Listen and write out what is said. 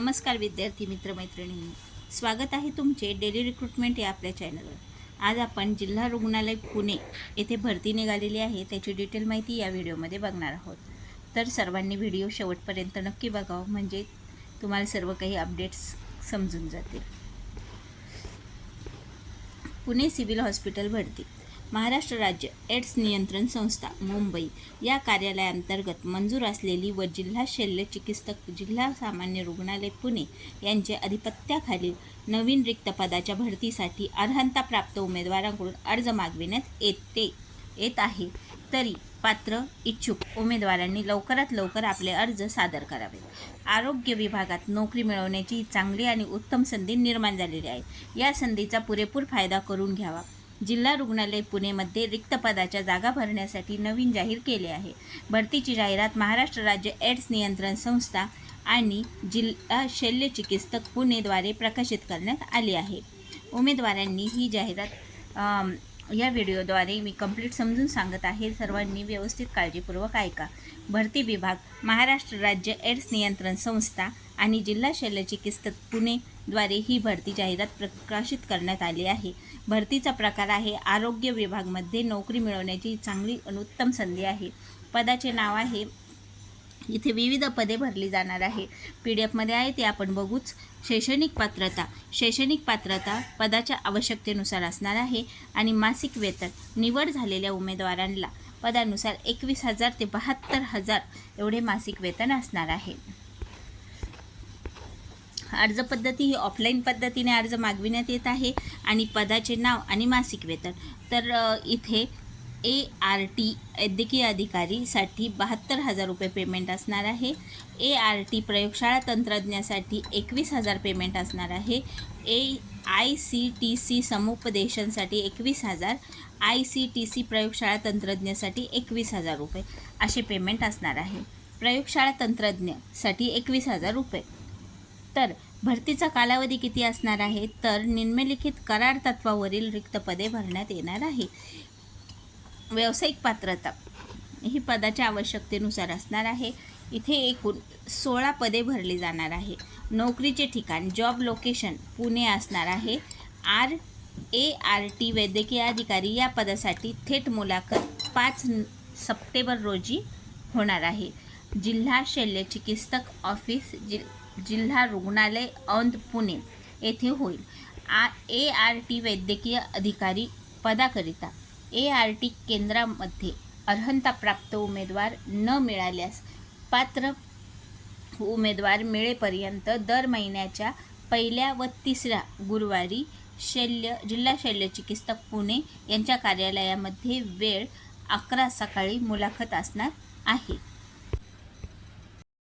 नमस्कार विद्यार्थी मित्रमैत्रिणींनी स्वागत आहे तुमचे डेली रिक्रुटमेंट या आपल्या चॅनलवर आज आपण जिल्हा रुग्णालय पुणे येथे भरती निघालेली आहे. त्याची डिटेल माहिती या व्हिडिओमध्ये बघणार आहोत. तर सर्वांनी व्हिडिओ शेवटपर्यंत नक्की बघावं. म्हणजे तुम्हाला सर्व काही अपडेट्स समजून जातील. पुणे सिव्हिल हॉस्पिटल भरती. महाराष्ट्र राज्य एड्स नियंत्रण संस्था मुंबई. या कार्यालयाअंतर्गत मंजूर असलेली व जिल्हा शल्य चिकित्सक जिल्हा सामान्य रुग्णालय पुणे यांचे अधिपत्याखालील नवीन रिक्त पदाच्या भरतीसाठी अर्हता प्राप्त उमेदवारांकडून अर्ज मागविण्यात येते येत आहे. तरी पात्र इच्छुक उमेदवारांनी लवकरात लवकर आपले अर्ज सादर करावेत. आरोग्य विभागात नोकरी मिळवण्याची चांगली आणि उत्तम संधी निर्माण झालेली आहे. या संधीचा पुरेपूर फायदा करून घ्यावा. जिल्हा रुग्णालय पुणेमध्ये रिक्त पदाच्या जागा भरण्यासाठी नवीन जाहीर केले आहे. भरतीची जाहिरात महाराष्ट्र राज्य एड्स नियंत्रण संस्था आणि जिल्हा शल्य चिकित्सक पुणेद्वारे प्रकाशित करण्यात आली आहे. उमेदवारांनी ही जाहिरात या व्हिडिओद्वारे मी कंप्लीट समजून सांगत आहे. सर्वांनी व्यवस्थित काळजीपूर्वक ऐका. भरती विभाग महाराष्ट्र राज्य एड्स नियंत्रण संस्था आणि जिल्हा शल्य पुणेद्वारे ही भरती जाहिरात प्रकाशित करण्यात आली आहे. भरतीचा प्रकार आहे. आरोग्य विभागमध्ये नोकरी मिळवण्याची चांगली अनुत्तम उत्तम संधी आहे. पदाचे नाव आहे. इथे विविध पदे भरली जाणार आहे. पी डी एफमध्ये आहे ते आपण बघूच. शैक्षणिक पात्रता. शैक्षणिक पात्रता पदाच्या आवश्यकतेनुसार असणार आहे आणि मासिक वेतन. निवड झालेल्या उमेदवारांना पदानुसार एकवीस हजार ते बहात्तर हजार एवढे मासिक वेतन असणार आहे. अर्ज पद्धती ही ऑफलाईन पद्धतीने अर्ज मागविण्यात येत आहे आणि पदाचे नाव आणि मासिक वेतन. तर इथे ए आर टी वैद्यकीय अधिकारीसाठी बहात्तर हजार रुपये पेमेंट असणार आहे. ए आर टी प्रयोगशाळा तंत्रज्ञासाठी एकवीस हजार पेमेंट असणार आहे. A I C T C समुपदेशनसाठी एकवीस हजार. आय सी टी सी प्रयोगशाळा तंत्रज्ञसाठी एकवीस हजार रुपये असे पेमेंट असणार आहे. प्रयोगशाळा तंत्रज्ञसाठी एकवीस हजार रुपये. तर भरतीचा कालावधी किती असणार आहे? तर निम्नलिखित करार तत्वावरील रिक्त पदे भरण्यात येणार आहे. व्यावसायिक पात्रता ही पदाच्या आवश्यकतेनुसार असणार आहे. इथे एकूण सोळा पदे भरली जाणार आहे. नोकरीचे ठिकाण जॉब लोकेशन पुणे असणार आहे. आर ए आर टी वैद्यकीय अधिकारी या पदासाठी थेट मुलाखत पाच सप्टेंबर रोजी होणार आहे. जिल्हा शल्यचिकित्सक ऑफिस जि जिल्हा रुग्णालय औंध पुणे येथे होईल. आ ए आर टी वैद्यकीय अधिकारी पदाकरिता ए आर टी केंद्रामध्ये अर्हताप्राप्त उमेदवार न मिळाल्यास पात्र उमेदवार मिळेपर्यंत दर महिन्याच्या पहिल्या व तिसऱ्या गुरुवारी शल्य जिल्हा शल्यचिकित्सक पुणे यांच्या कार्यालयामध्ये वेळ अकरा सकाळी मुलाखत असणार आहे.